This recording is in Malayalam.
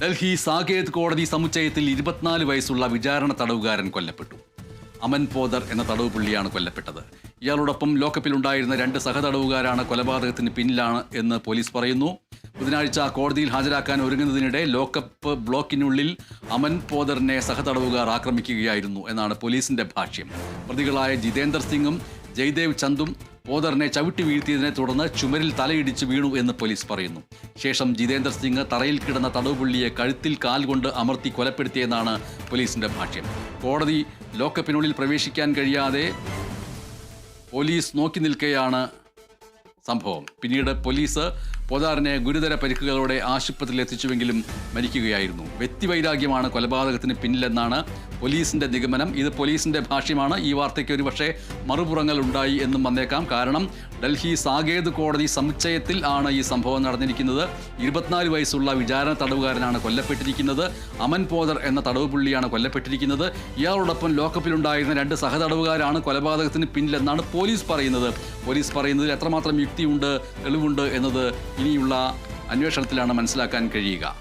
ഡൽഹി സാകേത് കോടതി സമുച്ചയത്തിൽ ഇരുപത്തിനാല് വയസ്സുള്ള വിചാരണ തടവുകാരൻ കൊല്ലപ്പെട്ടു. അമൻ പോദർ എന്ന തടവ് പുള്ളിയാണ് കൊല്ലപ്പെട്ടത്. ഇയാളോടൊപ്പം ലോക്കപ്പിലുണ്ടായിരുന്ന രണ്ട് സഹതടവുകാരാണ് കൊലപാതകത്തിന് പിന്നിലാണ് എന്ന് പോലീസ് പറയുന്നു. ബുധനാഴ്ച കോടതിയിൽ ഹാജരാക്കാൻ ഒരുങ്ങുന്നതിനിടെ ലോക്കപ്പ് ബ്ലോക്കിനുള്ളിൽ അമൻ പോദറിനെ സഹതടവുകാർ ആക്രമിക്കുകയായിരുന്നു എന്നാണ് പോലീസിന്റെ ഭാഷ്യം. പ്രതികളായ ജിതേന്ദർ സിംഗും ജയ്ദേവ് ചന്ദും പോദറിനെ ചവിട്ടി വീഴ്ത്തിയതിനെ തുടർന്ന് ചുമരിൽ തലയിടിച്ച് വീണു എന്ന് പോലീസ് പറയുന്നു. ശേഷം ജിതേന്ദ്ര സിംഗ് തറയിൽ കിടന്ന തടവുപുള്ളിയെ കഴുത്തിൽ കാൽ കൊണ്ട് അമർത്തി കൊലപ്പെടുത്തിയെന്നാണ് പോലീസിന്റെ ഭാഷ്യം. കോടതി ലോക്കപ്പിനുള്ളിൽ പ്രവേശിക്കാൻ കഴിയാതെ പോലീസ് നോക്കി നിൽക്കുകയാണ് സംഭവം. പിന്നീട് പോലീസ് പോദാറിനെ ഗുരുതര പരിക്കുകളോടെ ആശുപത്രിയിൽ എത്തിച്ചുവെങ്കിലും മരിക്കുകയായിരുന്നു. വ്യക്തിവൈരാഗ്യമാണ് കൊലപാതകത്തിന് പിന്നിലെന്നാണ് പോലീസിന്റെ നിഗമനം ഇത് പോലീസിന്റെ ഭാഷ്യമാണ്. ഈ വാർത്തയ്ക്ക് ഒരുപക്ഷെ മറുപുറങ്ങൾ ഉണ്ടായി എന്നും വന്നേക്കാം. കാരണം ഡൽഹി സാകേത് കോടതി സമുച്ചയത്തിൽ ആണ് ഈ സംഭവം നടന്നിരിക്കുന്നത്. ഇരുപത്തിനാല് വയസ്സുള്ള വിചാരണ തടവുകാരനാണ് കൊല്ലപ്പെട്ടിരിക്കുന്നത്. അമൻ പോദർ എന്ന തടവ് പുള്ളിയാണ് കൊല്ലപ്പെട്ടിരിക്കുന്നത്. ഇയാളോടൊപ്പം ലോക്കപ്പിലുണ്ടായിരുന്ന രണ്ട് സഹതടവുകാരാണ് കൊലപാതകത്തിന് പിന്നിലെന്നാണ് പോലീസ് പറയുന്നത്. പോലീസ് പറയുന്നതിൽ എത്രമാത്രം യുക്തിയുണ്ട് തെളിവുണ്ട് എന്നത് ഇനിയുള്ള അന്വേഷണത്തിലാണ് മനസ്സിലാക്കാൻ കഴിയുക.